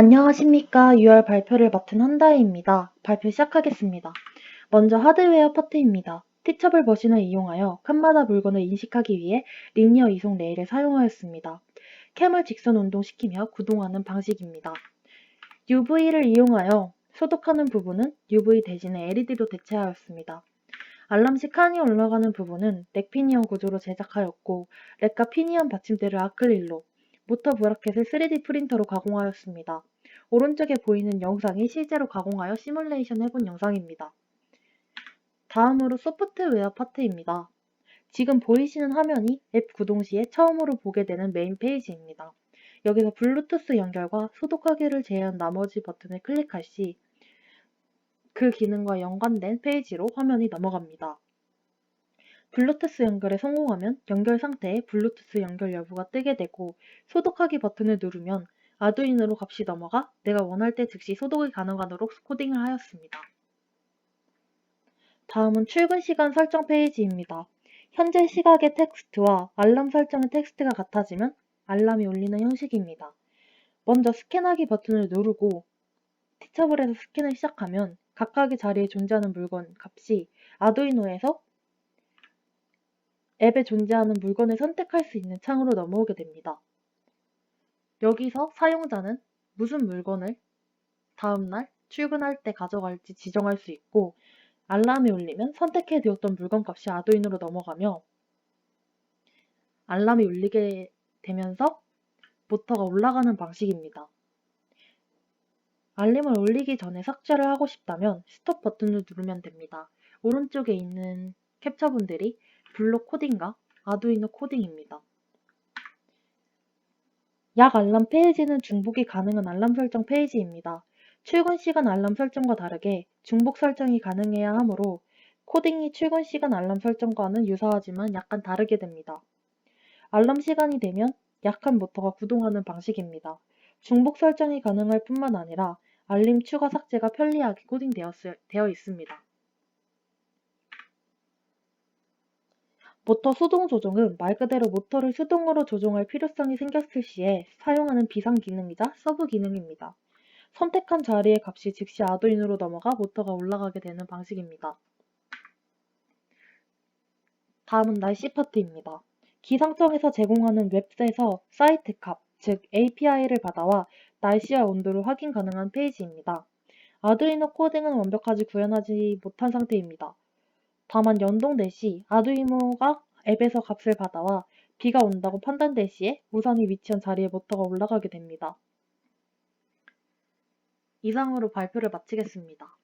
안녕하십니까. 6월 발표를 맡은 한다혜입니다. 발표 시작하겠습니다. 먼저 하드웨어 파트입니다. 티처블 머신을 이용하여 칸마다 물건을 인식하기 위해 리니어 이송 레일을 사용하였습니다. 캠을 직선 운동시키며 구동하는 방식입니다. UV를 이용하여 소독하는 부분은 UV 대신에 LED로 대체하였습니다. 알람시 칸이 올라가는 부분은 넥피니언 구조로 제작하였고 렉과 피니언 받침대를 아크릴로, 모터 브라켓을 3D 프린터로 가공하였습니다. 오른쪽에 보이는 영상이 실제로 가공하여 시뮬레이션 해본 영상입니다. 다음으로 소프트웨어 파트입니다. 지금 보이시는 화면이 앱 구동 시에 처음으로 보게 되는 메인 페이지입니다. 여기서 블루투스 연결과 소독하기를 제외한 나머지 버튼을 클릭할 시 그 기능과 연관된 페이지로 화면이 넘어갑니다. 블루투스 연결에 성공하면 연결 상태에 블루투스 연결 여부가 뜨게 되고 소독하기 버튼을 누르면 아두이노로 값이 넘어가 내가 원할 때 즉시 소독이 가능하도록 코딩을 하였습니다. 다음은 출근 시간 설정 페이지입니다. 현재 시각의 텍스트와 알람 설정의 텍스트가 같아지면 알람이 울리는 형식입니다. 먼저 스캔하기 버튼을 누르고 티처블에서 스캔을 시작하면 각각의 자리에 존재하는 물건 값이 아두이노에서 앱에 존재하는 물건을 선택할 수 있는 창으로 넘어오게 됩니다. 여기서 사용자는 무슨 물건을 다음날 출근할 때 가져갈지 지정할 수 있고 알람이 울리면 선택해 두었던 물건 값이 아두이노로 넘어가며 알람이 울리게 되면서 모터가 올라가는 방식입니다. 알림을 울리기 전에 삭제를 하고 싶다면 스톱 버튼을 누르면 됩니다. 오른쪽에 있는 캡처분들이 블록 코딩과 아두이노 코딩입니다. 약 알람 페이지는 중복이 가능한 알람 설정 페이지입니다. 출근 시간 알람 설정과 다르게 중복 설정이 가능해야 하므로 코딩이 출근 시간 알람 설정과는 유사하지만 약간 다르게 됩니다. 알람 시간이 되면 약한 모터가 구동하는 방식입니다. 중복 설정이 가능할 뿐만 아니라 알림 추가 삭제가 편리하게 코딩되어 있습니다. 모터 수동 조종은 말 그대로 모터를 수동으로 조종할 필요성이 생겼을 시에 사용하는 비상 기능이자 서브 기능입니다. 선택한 자리의 값이 즉시 아두이노로 넘어가 모터가 올라가게 되는 방식입니다. 다음은 날씨 파트입니다. 기상청에서 제공하는 웹에서 사이트 값, 즉 API를 받아와 날씨와 온도를 확인 가능한 페이지입니다. 아두이노 코딩은 완벽하지 구현하지 못한 상태입니다. 다만 연동될 시 아두이노가 앱에서 값을 받아와 비가 온다고 판단될 시에 우산이 위치한 자리에 모터가 올라가게 됩니다. 이상으로 발표를 마치겠습니다.